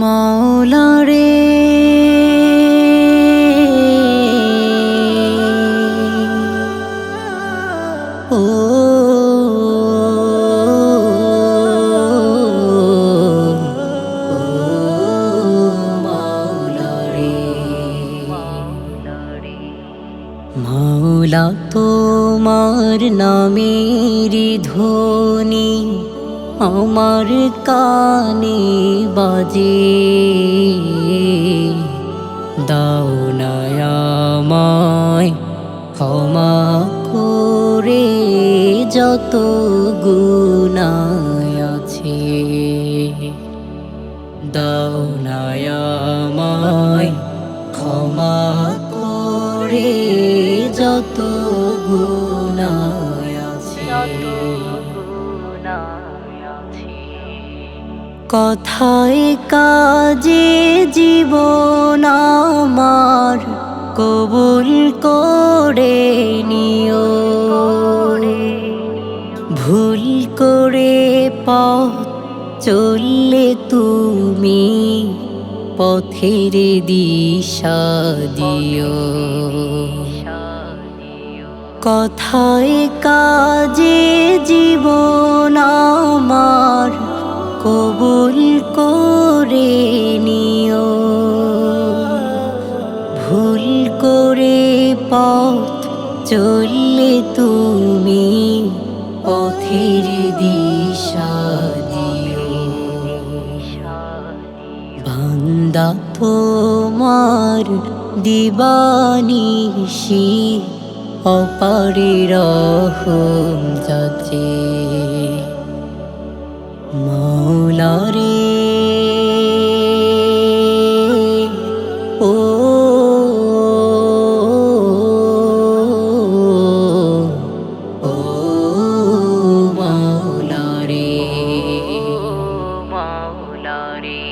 মাওলা রে। ও মাওলা তোমার নামের ধ্বনি আমার কানে বাজে। দাও নায়ামায় ক্ষমা করে যত গুণায় আছে। দাও নায়ামায় কথায় কাজে জীবন আমার কবুল করে নিও। ভুল করে পথ চললে তুমি পথের দিশা দিও। কথায় কাজে জীবন আমার কবুল করে নিও। ভুল করে পথ চললে তুমি পথের দিশা দিও। বান্দা তোমার দিবানিশি, অপারে রহম যাচে। মৌলা রে ও ও মাওলা রে মাওলা রে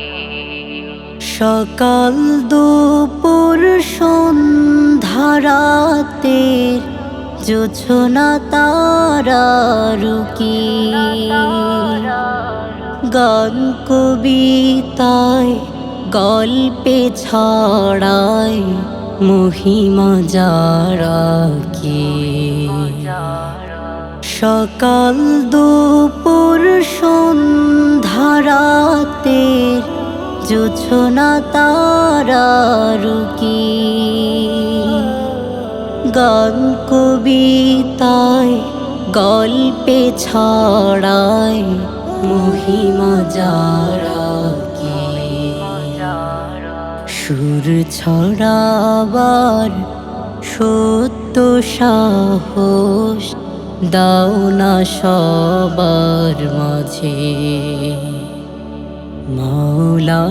সকাল দুপুর সন্ধ্যারাতে জোছনা তারা রুকি। গান কবিতায়, গল্পে ছড়ায় মহিমা যারা কি? সকাল দুপুর সন্ধ্যারাতে জোছনা তারা রুকি। গান কবিতায়, গল্পে ছড়ায় মহিমা যারা কে? সুর ছড়াবার সত্য সাহস দাও না সবার মাঝে। মাওলা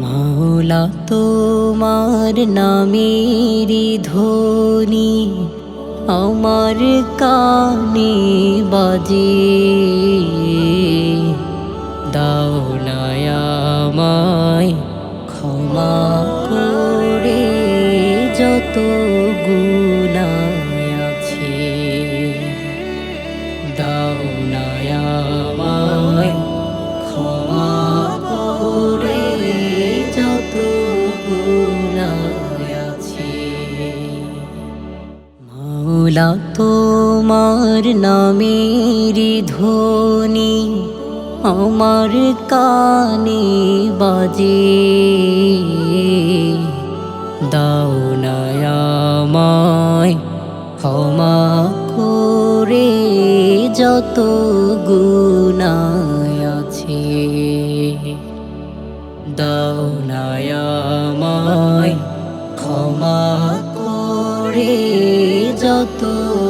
মাওলা তোমার নামের ধ্বনি আমার কানে বাজে। দাও নায়ামায় ক্ষমা করে যত গুণায় মাওলা তোমার নামের ধ্বনি আমার কানে বাজে। দাও নায়ামায় ক্ষমা করে যত গুণায় আছে। দাও নায়ামায় ক্ষমা করে যত গুণ